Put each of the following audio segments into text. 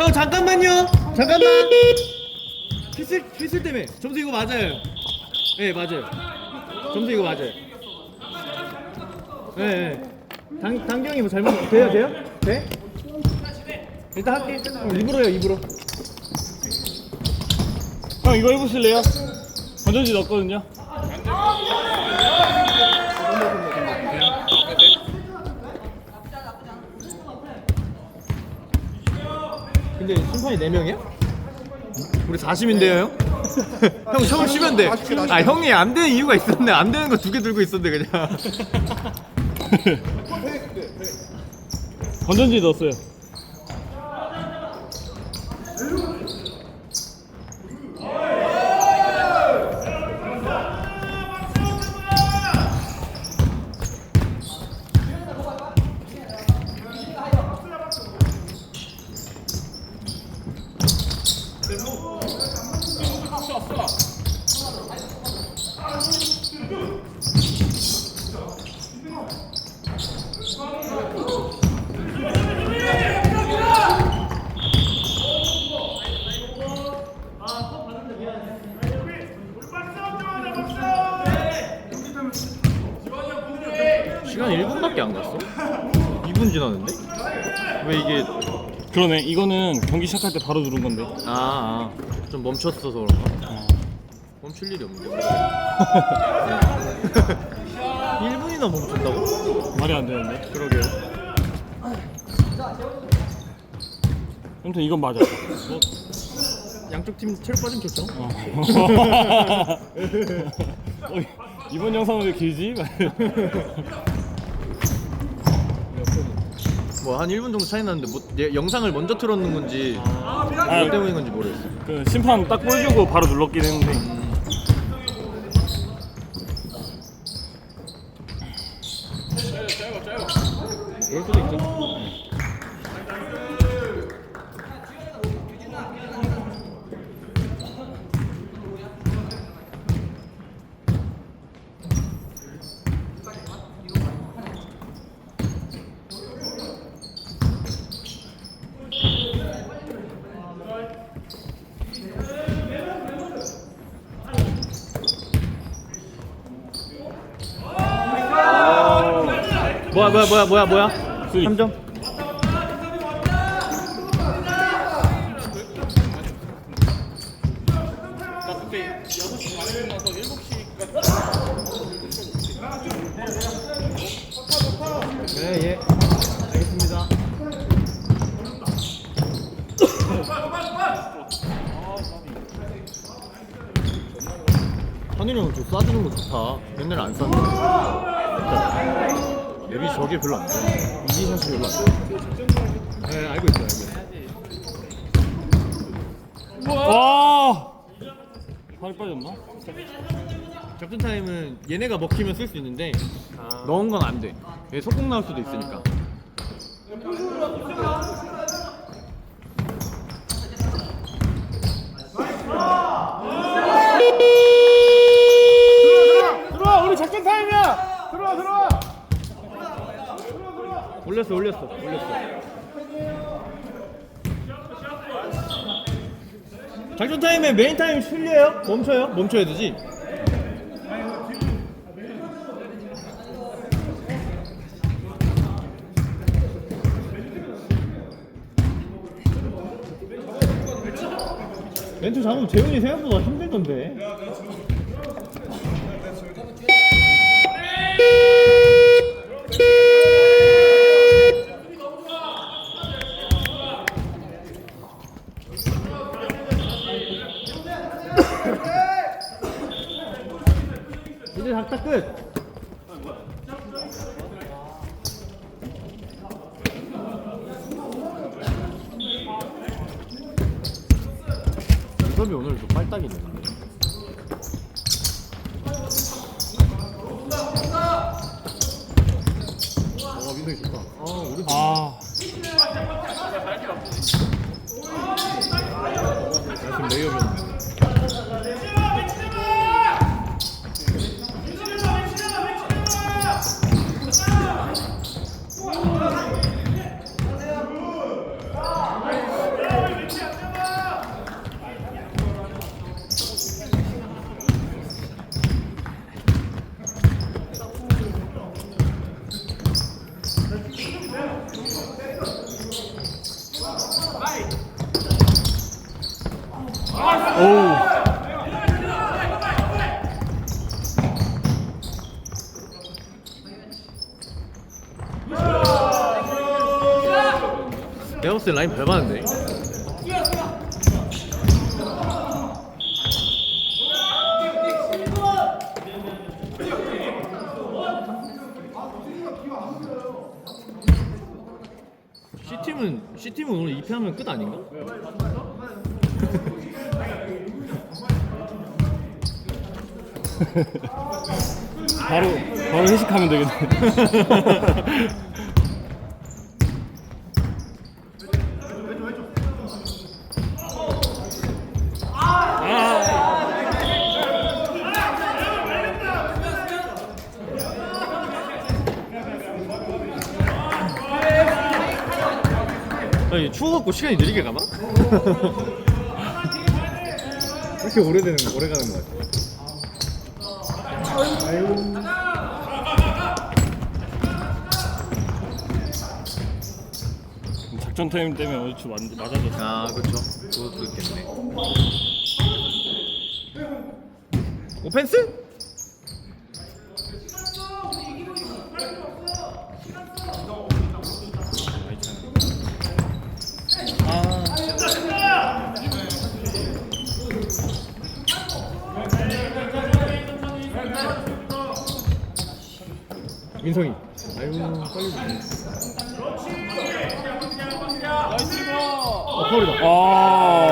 형 잠깐만요. 잠깐만. 휘슬 휘슬 때문에 점수 이거 맞아요. 네 맞아요. 점수 이거 맞아요. 네. 네. 당 당경이 뭐 잘못 돼요 돼요? 돼? 일단 할게. 어, 입으로요 입으로. 형 이거 해보실래요? 건전지 넣었거든요. 근데 심판이 4 명이야? 우리 40인데요 형? 형 처음 쉬면 돼. 아 형이 안 되는 이유가 있었네. 안 되는 거 두 개 들고 있었는데 그냥. 건전지 넣었어요. 시간 1분밖에 안 갔어? 2분 지났는데? 왜 이게 그러네. 이거는 경기 시작할 때 바로 누른 건데. 아, 아, 좀 멈췄어서 그런가? 멈출 일이 없는데. 1분이나 멈춘다고? 말이 안 되는데. 그러게요. 아무튼 이건 맞아. 뭐, 양쪽 팀 체력 빠진 좋죠? 어. 어, 이번 영상은 왜 길지? 뭐한 1분 정도 차이 났는데 뭐 얘 영상을 먼저 틀었는 건지 아, 뭐 때문인 건지 모르겠어. 그 심판 딱 볼 주고 바로 눌렀긴 했는데. 뭐야 뭐야 뭐야 뭐야 뭐야? 쓰리. 3점. 네, 예. 알겠습니다. 현일이 형, 저 쏴주는 거 좋다. 맨날 안 쐈는데. 랩이 저게 별로 안 좋아. 이지샷이 별로 안 좋아. 네, 알고 있어요, 알고 있어요. 와! 살이 빠졌나? 작전 타임은 얘네가 먹히면 쓸 수 있는데 넣은 건 안 돼. 얘 속공 나올 수도 있으니까. 들어와, 우리 작전 타임이야. 들어와, 들어와. 올렸어, 올렸어, 올렸어. 작전 타임에 메인 타임 실려요? 멈춰요? 멈춰야 되지. 멘트 잡으면 재훈이 생각보다 힘든 건데. 각다 끝. 수업이 오늘 좀 빨딱이네. 어 민성이 좋다. 아 우리 아 지금 레이업이었 내가 봤을 때 라인 밟았는데. C팀은 C팀은 오늘 2패하면 끝 아닌가? 바로 바로 회식하면 되겠네 아니 추워갖고 시간이 느리게 가나? 왜 이렇게 오래되는 오래 가는 거 같아? 작전 타임 때문에 얼추 맞- 맞아졌어 아 그렇죠. 그것도 있겠네. 오펜스? 민성이. 아유 빨리. 어 파울이다. 아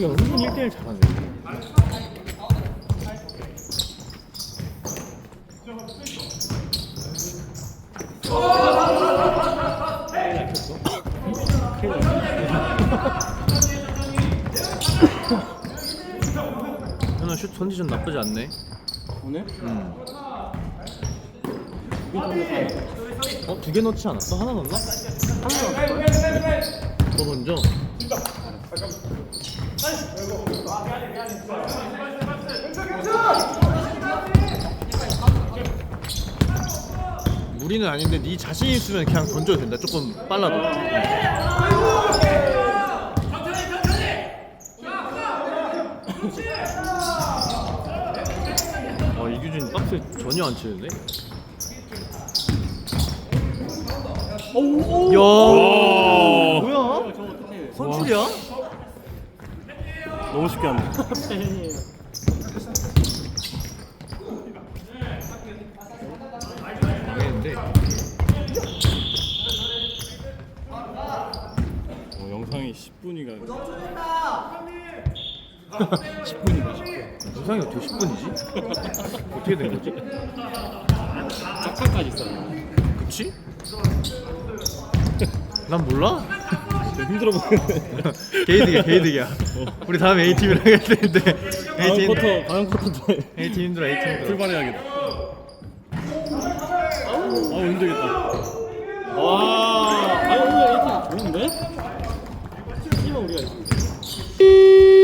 형 은근 1대1 잘하네. 현아 슛 컨디션 나쁘지 않네. 오늘? 음. 어? 두 개 넣지 않았어? 하나 넣나? 하나 넣었어. 더 먼저. 무리는 아닌데 네 자신 있으면 그냥 던져도 된다. 조금 빨라도. 어 이규진 박스 전혀 안 치는데? 야와 뭐야? 선출이야? 너무 쉽게 망했는데 어, 영상이 10분이가 영상이 어떻게 10분이지? 어떻게 된 거지? 짝짝까지 있어요 그치? 난 몰라? 좀 힘들어 보이는데 게이득이야 게이득이야. 우리 다음에 A팀이랑 해야 되는데. 다음 A팀. 쿼터 다음 쿼터 때 A팀 힘들어 A팀 힘들어. 출발해야겠다. 아우 힘들겠다. 와 아니 오늘 이렇게 좋은데? 팀은 우리가 있습니다